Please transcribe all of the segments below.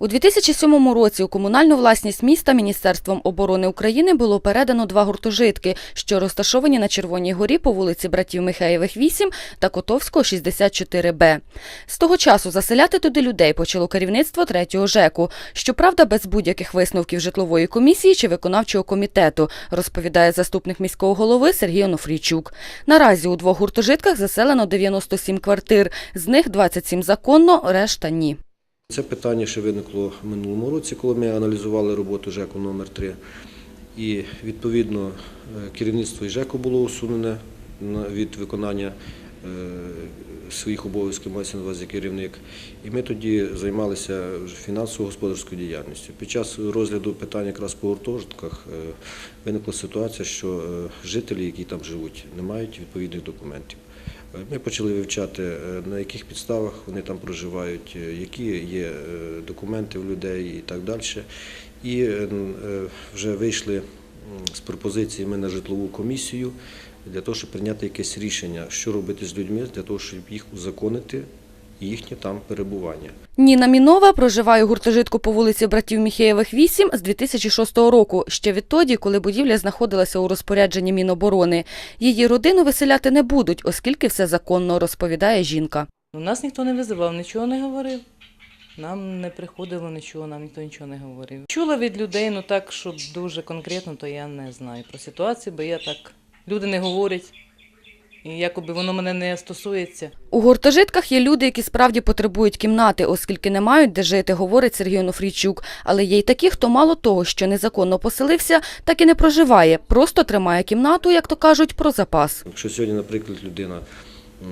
У 2007 році у комунальну власність міста Міністерством оборони України було передано два гуртожитки, що розташовані на Червоній горі по вулиці братів Михеєвих 8 та Котовського 64Б. З того часу заселяти туди людей почало керівництво третього ЖЕКу, щоправда, без будь-яких висновків житлової комісії чи виконавчого комітету, розповідає заступник міського голови Сергій Онофрійчук. Наразі у двох гуртожитках заселено 97 квартир, з них 27 законно, решта ні. Це питання ще виникло в минулому році, коли ми аналізували роботу ЖЕКу номер 3 І відповідно е, керівництво і ЖЕКу було усунене від виконання е, своїх обов'язків, мається на увазі керівник. І ми тоді займалися фінансово-господарською діяльністю. Під час розгляду питань якраз по гуртожитках е, виникла ситуація, що жителі, які там живуть, не мають відповідних документів. Ми почали вивчати, е, на яких підставах вони там проживають, е, які є е, документи в людей і так далі. І вже вийшли з пропозиціями на житлову комісію для того, щоб прийняти якесь рішення, що робити з людьми, для того, щоб їх узаконити їхнє там перебування. Ніна Мінова проживає у гуртожитку по вулиці братів Міхеєвих 8 з 2006 року, ще відтоді, коли будівля знаходилася у розпорядженні Міноборони. Її родину виселяти не будуть, оскільки все законно, розповідає жінка. У нас ніхто не визивав, нічого не говорив. Нам не приходило нічого, нам ніхто нічого не говорив. Чула від людей, ну так, щоб дуже конкретно, то я не знаю про ситуацію, бо я так. Люди не говорять, і якоби воно мене не стосується. У гуртожитках є люди, які справді потребують кімнати, оскільки не мають де жити, говорить Сергій Онофрійчук. Але є й такі, хто мало того, що незаконно поселився, так і не проживає, просто тримає кімнату, як то кажуть, про запас. Якщо сьогодні, наприклад, людина е,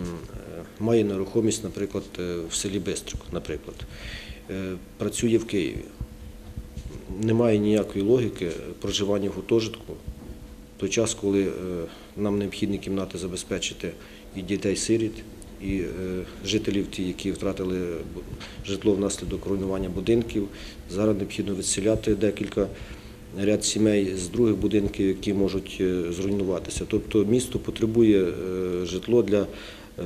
має нерухомість, наприклад, е, в селі Биструк, наприклад, е, працює в Києві, немає ніякої логіки проживання в гуртожитку, той час, коли е, нам необхідні кімнати забезпечити і дітей-сиріт, і е, жителів, ті, які втратили житло внаслідок руйнування будинків, зараз необхідно відселяти декілька ряд сімей з других будинків, які можуть е, зруйнуватися. Тобто місто потребує житло для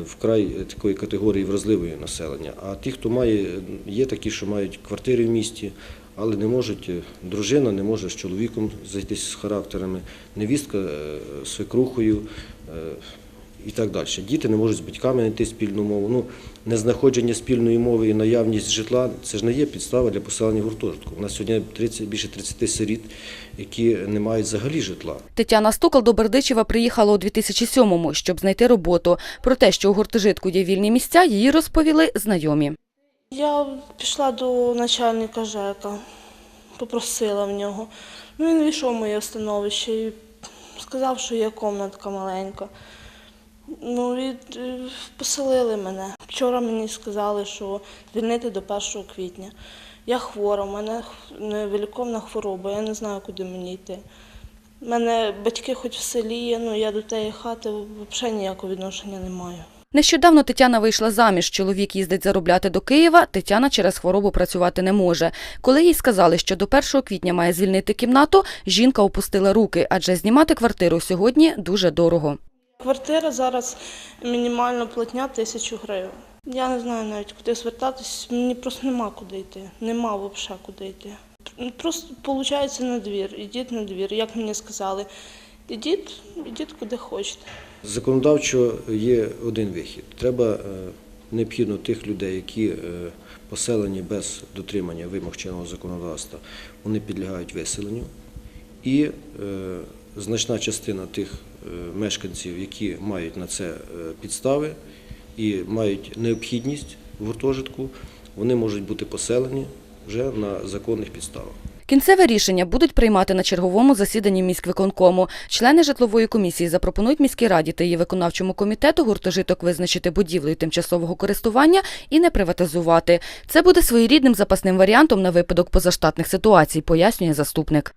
вкрай такої категорії вразливої населення. А ті, хто має, є такі, що мають квартири в місті, але не можуть, е, дружина не може з чоловіком зайтись з характерами, невістка е, з свекрухою. е, І так далі. Діти не можуть з батьками знайти спільну мову. Ну, незнаходження спільної мови і наявність житла це ж не є підстава для поселення гуртожитку. У нас сьогодні 30, більше 30 сиріт, які не мають взагалі житла. Тетяна Стукал до Бердичева приїхала у 2007-му, щоб знайти роботу. Про те, що у гуртожитку є вільні місця, їй розповіли знайомі. Я пішла до начальника ЖЕКа, попросила в нього. Ну, він війшов в моє становище і сказав, що є комнатка маленька. Ну, і е, поселили мене. Вчора мені сказали, що звільнити до 1 квітня. Я хвора, у мене х- хвороба, я не знаю, куди мені йти. У мене батьки хоч в селі є, ну я до тієї хати взагалі ніякого відношення не маю. Нещодавно Тетяна вийшла заміж. Чоловік їздить заробляти до Києва. Тетяна через хворобу працювати не може. Коли їй сказали, що до 1 квітня має звільнити кімнату, жінка опустила руки, адже знімати квартиру сьогодні дуже дорого. Квартира зараз мінімально платня тисячу гривень. Я не знаю навіть куди звертатись, мені просто нема куди йти. Нема взагалі куди йти. Просто виходить на двір, ідіть на двір, як мені сказали. Ідіть, ідіть куди хочете. Законодавчо є один вихід. Треба е, необхідно тих людей, які е, поселені без дотримання вимог чинного законодавства, вони підлягають виселенню. І е, значна частина тих мешканців, які мають на це підстави і мають необхідність в гуртожитку, вони можуть бути поселені вже на законних підставах. Кінцеве рішення будуть приймати на черговому засіданні міськвиконкому. Члени житлової комісії запропонують міській раді та її виконавчому комітету гуртожиток визначити будівлею тимчасового користування і не приватизувати. Це буде своєрідним запасним варіантом на випадок позаштатних ситуацій, пояснює заступник.